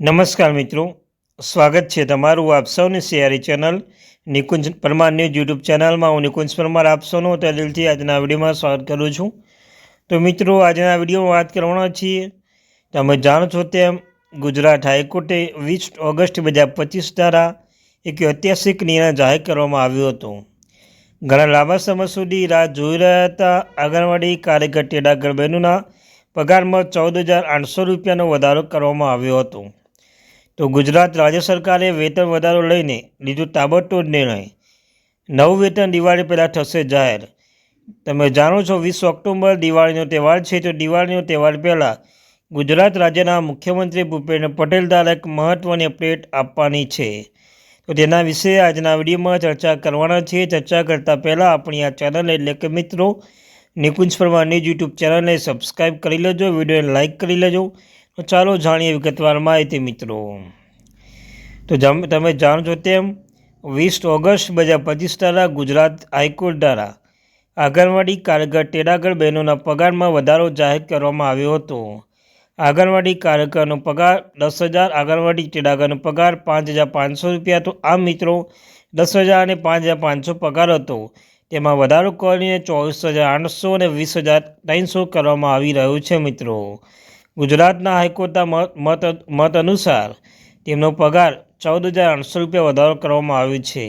નમસ્કાર મિત્રો, સ્વાગત છે તમારું આપ સૌની સિયારી channel Nikunj Parmar news YouTube ચેનલમાં. હું નિકુંજ પરમાર આપ સૌનું દિલથી આજના વિડીયોમાં સ્વાગત કરું છું. તો મિત્રો, આજના વિડીયોમાં વાત કરવાના છીએ. તમે જાણો છો તેમ, ગુજરાત હાઈકોર્ટે વીસ ઓગસ્ટ બે હજાર પચીસ દ્વારા એક ઐતિહાસિક નિર્ણય જાહેર કરવામાં આવ્યો હતો. ઘણા લાંબા સમય સુધી રાહ જોઈ રહ્યા હતા આંગણવાડી કાર્યકર ટેડાગર બહેનોના પગારમાં ચૌદ હજાર આઠસો રૂપિયાનો વધારો કરવામાં આવ્યો હતો. તો ગુજરાત રાજ્ય સરકારે વેતન વધારો લઈને લીધો તાબડતોડ નિર્ણય. નવું વેતન દિવાળી પહેલાં થશે જાહેર. તમે જાણો છો વીસ ઓક્ટોબર દિવાળીનો તહેવાર છે, તો દિવાળીનો તહેવાર પહેલાં ગુજરાત રાજ્યના મુખ્યમંત્રી ભૂપેન્દ્ર પટેલ દ્વારા એક મહત્ત્વની અપડેટ આપવાની છે. તો તેના વિશે આજના વિડીયોમાં ચર્ચા કરવાના છે ચર્ચા કરતાં પહેલાં આપણી આ ચેનલ એટલે કે મિત્રો, નિકુંજ પરમારની યુટ્યુબ ચેનલને સબસ્ક્રાઈબ કરી લેજો, વિડીયોને લાઇક કરી લેજો. ચાલો જાણીએ વિગતવાર માહિતી મિત્રો. તો તમે જાણો છો તેમ, વીસ ઓગસ્ટ બે હજાર પચીસ દ્વારા ગુજરાત હાઈકોર્ટ દ્વારા આંગણવાડી કાર્યકર ટેડાગર બહેનોના પગારમાં વધારો જાહેર કરવામાં આવ્યો હતો. આંગણવાડી કાર્યકરનો પગાર દસ હજાર, આંગણવાડી ટેડાગરનો પગાર પાંચ હજાર પાંચસો રૂપિયા તો આ મિત્રો, દસ હજાર અને પાંચ હજાર પાંચસો પગાર હતો. તેમાં વધારો કરીને ચોવીસ હજાર આઠસો અને વીસ હજાર ત્રણસો કરવામાં આવી રહ્યો છે મિત્રો. ગુજરાતના હાઈકોર્ટના મત મત અનુસાર તેમનો પગાર ચૌદ હજાર આઠસો રૂપિયા વધારો કરવામાં આવ્યો છે.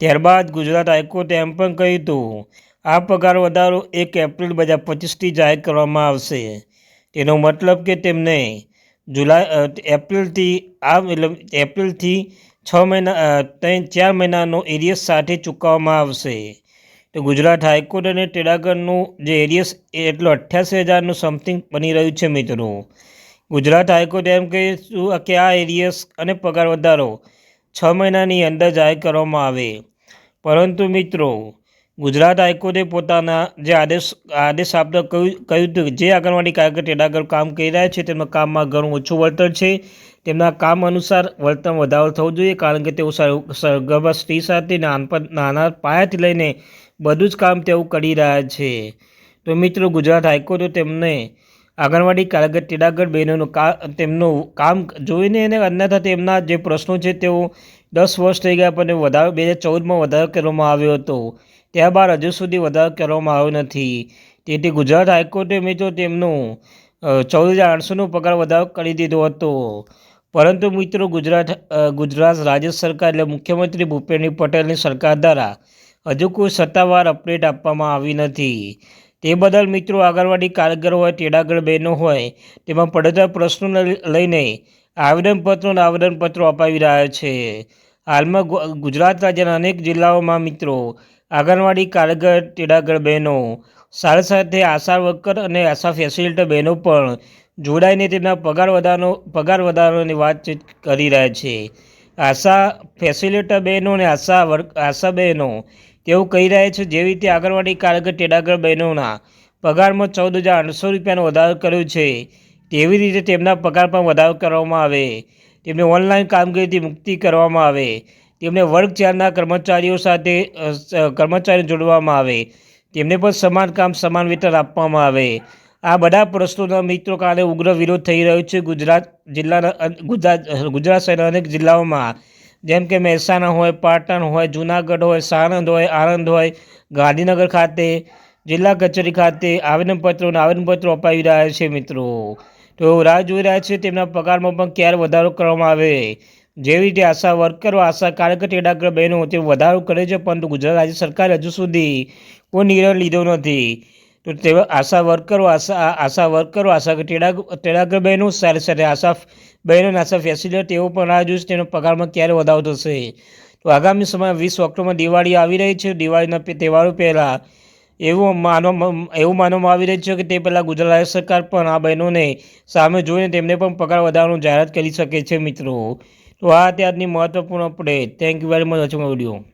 ત્યારબાદ ગુજરાત હાઈકોર્ટે એમ પણ કહ્યું હતું, આ પગાર વધારો એક એપ્રિલ બે હજાર પચીસથી જાહેર કરવામાં આવશે. તેનો મતલબ કે તેમને જુલાઈ એપ્રિલથી આ મતલબ એપ્રિલથી છ મહિના ત્રણ, ચાર મહિનાનો એરિયસ સાથે ચૂકવવામાં આવશે. તો ગુજરાત હાઈકોર્ટ અને ટેડાગરનું જે એરિયસ એટલો અઠ્યાસી હજારનું સમથિંગ બની રહ્યું છે મિત્રો. ગુજરાત હાઈકોર્ટ એમ કહીશું કે આ એરિયસ અને પગાર વધારો છ મહિનાની અંદર જાહેર કરવામાં આવે. પરંતુ મિત્રો, ગુજરાત હાઈકોર્ટે પોતાના જે આદેશ આદેશ આપતા કહ્યું કહ્યું હતું જે આંગણવાડી કાર્યકર ટેડાગર કામ કરી રહ્યા છે, તેમના કામમાં ઘણું ઓછું વળતર છે. તેમના કામ અનુસાર વળતર વધારો થવો જોઈએ, કારણ કે તેઓ ગર્ભ સ્ત્રી સાથે નાના પાયાથી લઈને બધું જ કામ તેઓ કરી રહ્યા છે. તો મિત્રો, ગુજરાત હાઈકોર્ટે તેમને આંગણવાડી કારાગર ટીડાગઢ બહેનોનું કા, તેમનું કામ જોઈને અને અન્યથા તેમના જે પ્રશ્નો છે તેઓ દસ વર્ષ થઈ ગયા પણ વધારો બે હજાર ચૌદમાં વધારો કરવામાં આવ્યો હતો. ત્યારબાદ હજુ સુધી વધારો કરવામાં આવ્યો નથી. તેથી ગુજરાત હાઈકોર્ટે મિત્રો તેમનું ચૌદ હજાર આઠસોનો પગાર વધારો કરી દીધો હતો. પરંતુ મિત્રો ગુજરાત ગુજરાત રાજ્ય સરકાર એટલે મુખ્યમંત્રી ભૂપેન્દ્ર પટેલની સરકાર દ્વારા હજુ કોઈ સત્તાવાર અપડેટ આપવામાં આવી નથી. તે બદલ મિત્રો આંગણવાડી કારગર હોય તેડાગર બહેનો હોય, તેમાં પડતા પ્રશ્નોને લઈને આવેદનપત્રો અને આવેદનપત્રો અપાવી રહ્યા છે. હાલમાં ગુજરાત રાજ્યના અનેક જિલ્લાઓમાં મિત્રો આંગણવાડી કારગર તેડાગર બહેનો સાથે સાથે આશા વર્કર અને આશા ફેસિલિટર બહેનો પણ જોડાઈને તેમના પગાર વધારનો પગાર વધારવાની વાતચીત કરી રહ્યા છે. આશા ફેસિલિટર બહેનો અને આશા વર્ક, આશા બહેનો તેવું કહી રહ્યા છે, જેવી રીતે આંગણવાડી કાર્યકર ટેડાગર બહેનોના પગારમાં ચૌદ હજાર આઠસો રૂપિયાનો વધારો કર્યો છે, તેવી રીતે તેમના પગાર પણ વધારો કરવામાં આવે. તેમને ઓનલાઈન કામગીરીથી મુક્તિ કરવામાં આવે. તેમને વર્ગ ચારના કર્મચારીઓ સાથે કર્મચારીઓ જોડવામાં આવે. તેમને પણ સમાન કામ, સમાન વેતન આપવામાં આવે. આ બધા પ્રશ્નોના મિત્રો કારણે ઉગ્ર વિરોધ થઈ રહ્યો છે ગુજરાત જિલ્લાના ગુજરાત ગુજરાત શહેરના અનેક જિલ્લાઓમાં. જેમ કે મહેસાણા હોય, પાટણ હોય, જુનાગઢ હોય, સાણંદ હોય, આણંદ હોય, ગાંધીનગર ખાતે, જિલ્લા કચેરી ખાતે આવેદનપત્રો અને આવેદનપત્રો અપાવી રહ્યા છે મિત્રો. તો રાહ જોઈ રહ્યા છે, તેમના પગારમાં પણ ક્યારે વધારો કરવામાં આવે? જેવી રીતે આશા વર્કરો, આશા કાર્યકર ટેડાગ્ર બહેનો તે વધારો કરે છે, પરંતુ ગુજરાત રાજ્ય સરકારે હજુ સુધી કોઈ નિર્ણય લીધો નથી. તો તેવા આશા વર્કરો આશા આશા વર્કરો આશા ટેડા ટેડાગર બહેનો સાથે સાથે આશા બહેનો આશા ફેસિલિટી તેઓ પણ રાહ જોઈશ તેનો પગારમાં ક્યારે વધારો થશે? તો આગામી સમય વીસ ઓક્ટોબર દિવાળી આવી રહી છે. દિવાળીના તહેવારો પહેલાં એવું માનવા એવું માનવામાં આવી રહ્યું છે કે તે પહેલાં ગુજરાત સરકાર પણ આ બહેનોને સામે જોઈને તેમને પણ પગાર વધારવાનું જાહેરાત કરી શકે છે મિત્રો. તો આ ત્યારની મહત્વપૂર્ણ update thank you very much watching video